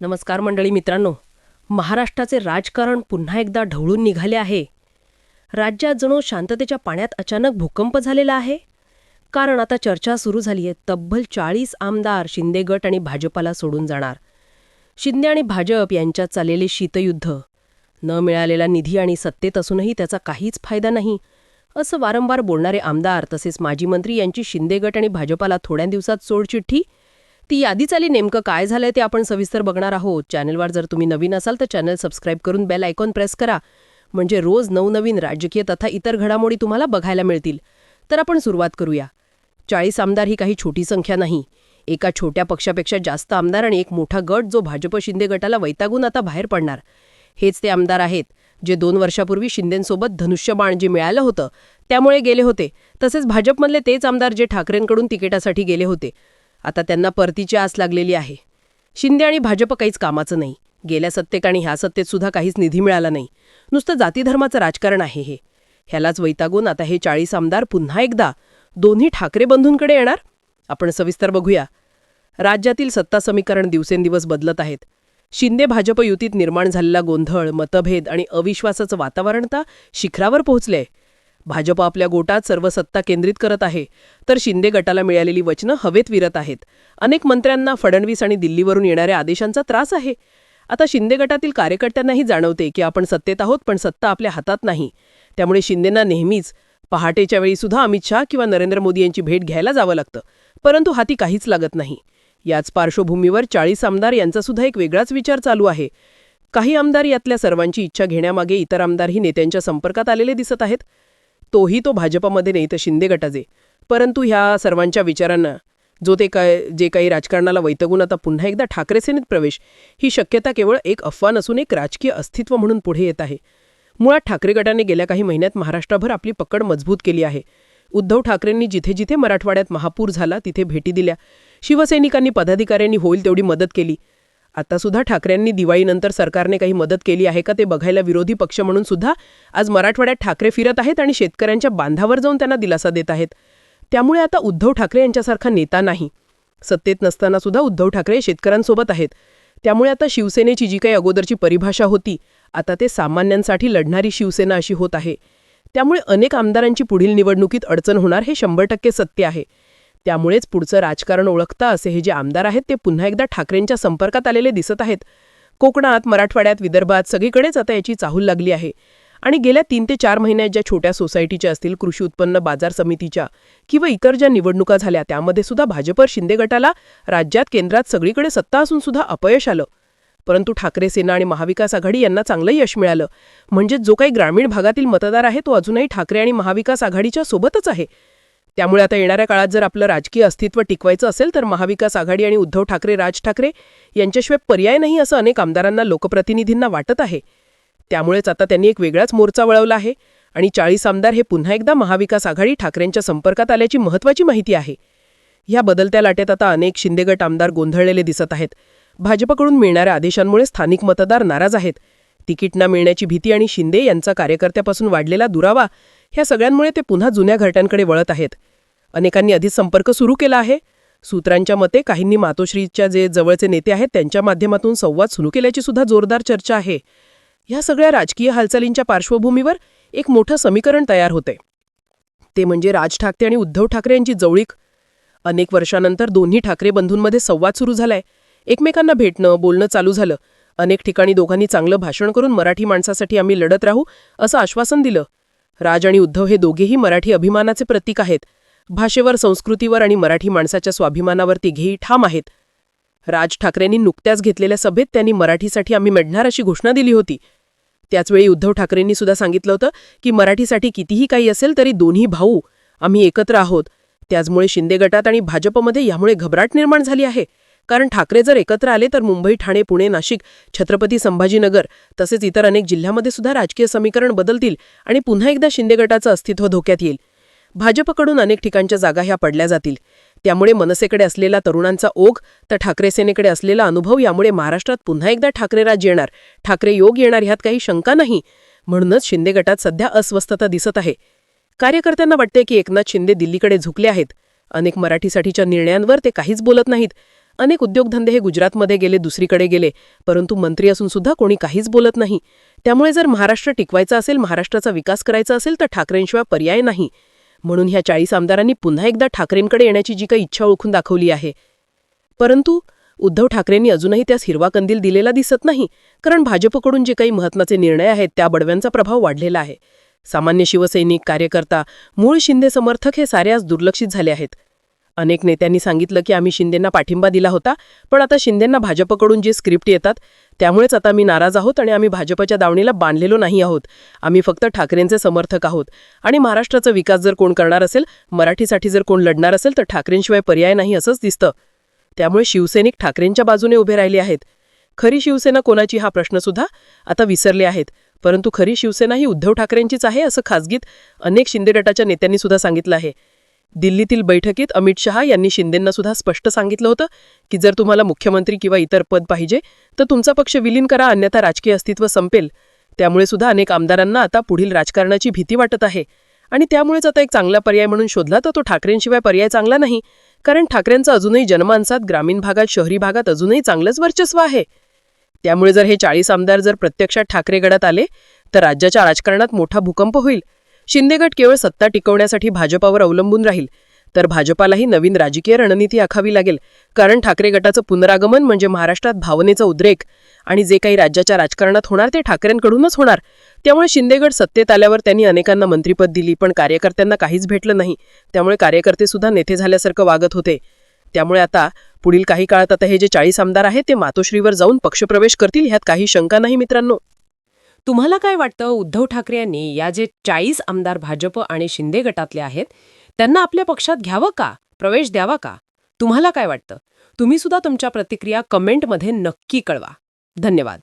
नमस्कार मंडळी मित्रांनो. महाराष्ट्राचे राजकारण पुन्हा एकदा ढवळून निघाले आहे. राज्यात जणू शांततेच्या पाण्यात अचानक भूकंप झालेला आहे. कारण आता चर्चा सुरू झाली आहे तब्बल चाळीस आमदार शिंदे गट आणि भाजपाला सोडून जाणार. शिंदे आणि भाजप यांच्यात चाललेले शीतयुद्ध न मिळालेला निधी आणि सत्तेत असूनही त्याचा काहीच फायदा नाही असं वारंवार बोलणारे आमदार तसेच माजी मंत्री यांची शिंदे गट आणि भाजपाला थोड्या दिवसात सोडचिठ्ठी ती यादीच आली नेमकं काय झालंय ते आपण सविस्तर बघणार आहोत. चॅनलवर जर तुम्ही नवीन असाल तर चॅनल सबस्क्राईब करून बेल आयकॉन प्रेस करा. म्हणजे रोज नवनवीन राजकीय तथा इतर घडामोडी तुम्हाला बघायला मिळतील. तर आपण सुरुवात करूया. चाळीस आमदार ही काही छोटी संख्या नाही. एका छोट्या पक्षापेक्षा जास्त आमदार आणि एक मोठा गट जो भाजप शिंदे गटाला वैतागून आता बाहेर पडणार. हेच ते आमदार आहेत जे दोन वर्षापूर्वी शिंदेंसोबत धनुष्यबाण जे मिळालं होतं त्यामुळे गेले होते. तसेच भाजपमधले तेच आमदार जे ठाकरेंकडून तिकिटासाठी गेले होते. आता त्यांना परतीची आस लागलेली आहे. शिंदे आणि भाजप काहीच कामाचं नाही. गेल्या सत्तेक आणि ह्या सत्तेत सुद्धा काहीच निधी मिळाला नाही. नुसतं जातीधर्माचं राजकारण आहे हे. ह्यालाच वैतागून आता हे चाळीस आमदार पुन्हा एकदा दोन्ही ठाकरे बंधूंकडे येणार? आपण सविस्तर बघूया. राज्यातील सत्ता समीकरण दिवसेंदिवस बदलत आहेत. शिंदे भाजप युतीत निर्माण झालेला गोंधळ मतभेद आणि अविश्वासाचं वातावरण तर शिखरावर पोहोचले भाजप आपल्या गोटात सर्व सत्ता केंद्रित करत आहे तर शिंदे गटाला मिळालेली वचनं हवेत विरत आहेत. अनेक मंत्र्यांना फडणवीस आणि दिल्लीवरून येणाऱ्या आदेशांचा त्रास आहे. आता शिंदे गटातील कार्यकर्त्यांनाही जाणवते की आपण सत्तेत आहोत पण सत्ता आपल्या हातात नाही. त्यामुळे शिंदेंना नेहमीच पहाटेच्या वेळी सुद्धा अमित शहा किंवा नरेंद्र मोदी यांची भेट घ्यायला जावं लागतं परंतु हाती काहीच लागत नाही. याच पार्श्वभूमीवर चाळीस आमदार यांचा सुद्धा एक वेगळाच विचार चालू आहे. काही आमदार यातल्या सर्वांची इच्छा घेण्यामागे इतर आमदारही नेत्यांच्या संपर्कात आलेले दिसत आहेत. तोही तो भाजपामध्ये नाही तर शिंदे गटाचे. परंतु ह्या सर्वांच्या विचारांना जो ते काय जे काही राजकारणाला वैतगून आता पुन्हा एकदा ठाकरे सेनेत प्रवेश ही शक्यता केवळ एक अफवा नसून एक राजकीय अस्तित्व म्हणून पुढे येत आहे. मुळात ठाकरे गटाने गेल्या काही महिन्यात महाराष्ट्रभर आपली पकड मजबूत केली आहे. उद्धव ठाकरेंनी जिथे जिथे मराठवाड्यात महापूर झाला तिथे भेटी दिल्या. शिवसैनिकांनी पदाधिकाऱ्यांनी होईल तेवढी मदत केली. आता सुद्धा ठाकरेंनी दिवाळीनंतर सरकारने काही मदत केली आहे का ते बघायला विरोधी पक्ष म्हणून सुद्धा आज मराठवाड्यात ठाकरे फिरत आहेत आणि शेतकऱ्यांच्या बांधावर जाऊन त्यांना दिलासा देत आहेत. त्यामुळे आता उद्धव ठाकरे यांच्यासारखा नेता नाही. सत्तेत नसताना सुद्धा उद्धव ठाकरे शेतकऱ्यांसोबत आहेत. त्यामुळे आता शिवसेनेची जी काही अगोदरची परिभाषा होती आता ते सामान्यांसाठी लढणारी शिवसेना अशी होत आहे. त्यामुळे अनेक आमदारांची पुढील निवडणुकीत अडचण होणार हे शंभर टक्के सत्य आहे. त्यामुळेच पुढचं राजकारण ओळखता असे हे जे आमदार आहेत ते पुन्हा एकदा ठाकरेंच्या संपर्कात आलेले दिसत आहेत. कोकणात मराठवाड्यात विदर्भात सगळीकडेच आता याची चाहूल लागली आहे. आणि गेल्या तीन ते चार महिन्यात ज्या छोट्या सोसायटीच्या असतील कृषी उत्पन्न बाजार समितीच्या किंवा इतर ज्या निवडणुका झाल्या त्यामध्ये सुद्धा भाजपर शिंदे गटाला राज्यात केंद्रात सगळीकडे सत्ता असून सुद्धा अपयश आलं. परंतु ठाकरे सेना आणि महाविकास आघाडी यांना चांगलं यश मिळालं. म्हणजे जो काही ग्रामीण भागातील मतदार आहे तो अजूनही ठाकरे आणि महाविकास आघाडीच्या सोबतच आहे. त्यामुळे आता येणाऱ्या काळात जर आपलं राजकीय अस्तित्व टिकवायचं असेल तर महाविकास आघाडी आणि उद्धव ठाकरे राज ठाकरे यांच्याशिवाय पर्याय नाही असं अनेक आमदारांना लोकप्रतिनिधींना वाटत आहे. त्यामुळेच आता त्यांनी एक वेगळाच मोर्चा वळवला आहे आणि चाळीस आमदार हे पुन्हा एकदा महाविकास आघाडी ठाकरेंच्या संपर्कात आल्याची महत्त्वाची माहिती आहे. या बदलत्या लाटेत आता अनेक शिंदेगट आमदार गोंधळलेले दिसत आहेत. भाजपकडून मिळणाऱ्या आदेशांमुळे स्थानिक मतदार नाराज आहेत. तिकीट न मिळण्याची भीती आणि शिंदे यांचा कार्यकर्त्यापासून वाढलेला दुरावा ह्या सगळ्यांमुळे ते पुन्हा जुन्या घरट्यांकडे वळत आहेत. अनेकांनी आधीच संपर्क सुरू केला आहे. सूत्रांच्या मते काहींनी मातोश्रीच्या जे जवळचे नेते आहेत त्यांच्या माध्यमातून संवाद सुरू केल्याची सुद्धा जोरदार चर्चा आहे. ह्या सगळ्या राजकीय हालचालींच्या पार्श्वभूमीवर एक मोठं समीकरण तयार होते ते म्हणजे राज ठाकरे आणि उद्धव ठाकरे यांची जवळीक. अनेक वर्षानंतर दोन्ही ठाकरे बंधूंमध्ये संवाद सुरू झालाय. एकमेकांना भेटणं बोलणं चालू झालं. अनेक ठिकाणी दोघांनी चांगलं भाषण करून मराठी माणसासाठी आम्ही लढत राहू असं आश्वासन दिलं. राज आणि उद्धव हे दोघेही मराठी अभिमानाचे प्रतीक आहेत. भाषेवर संस्कृतीवर आणि मराठी माणसाच्या स्वाभिमानावर तिघेही ठाम आहेत. राज ठाकरेंनी नुकत्याच घेतलेल्या सभेत त्यांनी मराठीसाठी आम्ही मिळणार अशी घोषणा दिली होती. त्याचवेळी उद्धव ठाकरेंनी सुद्धा सांगितलं होतं की मराठीसाठी कितीही काही असेल तरी दोन्ही भाऊ आम्ही एकत्र आहोत. त्याचमुळे शिंदे गटात आणि भाजपमध्ये यामुळे घबराट निर्माण झाली आहे. कारण ठाकरे जर एकत्र आले तर मुंबई ठाणे पुणे नाशिक छत्रपती संभाजीनगर तसेच इतर अनेक जिल्ह्यामध्ये सुद्धा राजकीय समीकरण बदलतील आणि पुन्हा एकदा शिंदे गटाचं अस्तित्व धोक्यात येईल. भाजपकडून अनेक ठिकाणच्या जागा ह्या पडल्या जातील. त्यामुळे मनसेकडे असलेला तरुणांचा ओघ तर ठाकरे सेनेकडे असलेला अनुभव यामुळे महाराष्ट्रात पुन्हा एकदा ठाकरे राज येणार. ठाकरे योग येणार ह्यात काही शंका नाही. म्हणूनच शिंदे गटात सध्या अस्वस्थता दिसत आहे. कार्यकर्त्यांना वाटते की एकनाथ शिंदे दिल्लीकडे झुकले आहेत. अनेक मराठीसाठीच्या निर्णयांवर ते काहीच बोलत नाहीत. अनेक उद्योगधंदे हे गुजरातमध्ये गेले दुसरीकडे गेले परंतु मंत्री असून सुद्धा कोणी काहीच बोलत नाही. त्यामुळे जर महाराष्ट्र टिकवायचा असेल महाराष्ट्राचा विकास करायचा असेल तर ठाकरेंशिवाय पर्याय नाही. म्हणून ह्या चाळीस आमदारांनी पुन्हा एकदा ठाकरेंकडे येण्याची जी काही इच्छा ओळखून दाखवली आहे. परंतु उद्धव ठाकरेंनी अजूनही त्यास हिरवा कंदील दिलेला दिसत नाही कारण भाजपकडून जे काही महत्त्वाचे निर्णय आहेत त्या बडव्यांचा प्रभाव वाढलेला आहे. सामान्य शिवसैनिक कार्यकर्ता मूळ शिंदे समर्थक हे सारे आज दुर्लक्षित झाले आहेत. अनेक नेत्यांनी सांगितलं की आम्ही शिंदेंना पाठिंबा दिला होता पण आता शिंदेंना भाजपकडून जे स्क्रिप्ट येतात त्यामुळेच आता मी नाराज आहोत आणि आम्ही भाजपच्या दावणीला बांधलेलो नाही आहोत. आम्ही फक्त ठाकरेंचे समर्थक आहोत. आणि महाराष्ट्राचा विकास जर कोण करणार असेल मराठीसाठी जर कोण लढणार असेल तर ठाकरेंशिवाय पर्याय नाही असंच दिसतं. त्यामुळे शिवसैनिक ठाकरेंच्या बाजूने उभे राहिले आहेत. खरी शिवसेना कोणाची हा प्रश्नसुद्धा आता विसरले आहेत. परंतु खरी शिवसेना ही उद्धव ठाकरेंचीच आहे असं खासगीत अनेक शिंदे गटाच्या नेत्यांनी सुद्धा सांगितलं आहे. दिल्लीतील बैठकीत अमित शहा यांनी शिंदेंना सुद्धा स्पष्ट सांगितलं होतं की जर तुम्हाला मुख्यमंत्री किंवा इतर पद पाहिजे तर तुमचा पक्ष विलीन करा अन्यथा राजकीय अस्तित्व संपेल. त्यामुळे सुद्धा अनेक आमदारांना आता पुढील राजकारणाची भीती वाटत आहे. आणि त्यामुळेच आता एक चांगला पर्याय म्हणून शोधला तर तो ठाकरेंशिवाय पर्याय चांगला नाही. कारण ठाकरेंचं अजूनही जनमानसात ग्रामीण भागात शहरी भागात अजूनही चांगलंच वर्चस्व आहे. त्यामुळे जर हे चाळीस आमदार जर प्रत्यक्षात ठाकरे गडात आले तर राज्याच्या राजकारणात मोठा भूकंप होईल. शिंदेगट केवळ सत्ता टिकवण्यासाठी भाजपावर अवलंबून राहील तर भाजपालाही नवीन राजकीय रणनीती आखावी लागेल. कारण ठाकरे गटाचं पुनरागमन म्हणजे महाराष्ट्रात भावनेचा उद्रेक आणि जे काही राज्याच्या राजकारणात होणार ते ठाकरेंकडूनच होणार. त्यामुळे शिंदेगड सत्तेत आल्यावर त्यांनी अनेकांना मंत्रिपद दिली पण कार्यकर्त्यांना काहीच भेटलं नाही. त्यामुळे कार्यकर्ते सुद्धा नेते झाल्यासारखं वागत होते. त्यामुळे आता पुढील काही काळात आता हे जे चाळीस आमदार आहेत ते मातोश्रीवर जाऊन पक्षप्रवेश करतील ह्यात काही शंका नाही मित्रांनो. तुम्हाला काय वाटतं उद्धव ठाकरे यांनी या जे चाळीस आमदार भाजप आणि शिंदे गटातले आहेत त्यांना आपल्या पक्षात घ्यावं का? प्रवेश द्यावा का? तुम्हाला काय वाटतं? तुम्ही सुद्धा तुमच्या प्रतिक्रिया कमेंटमध्ये नक्की कळवा. धन्यवाद.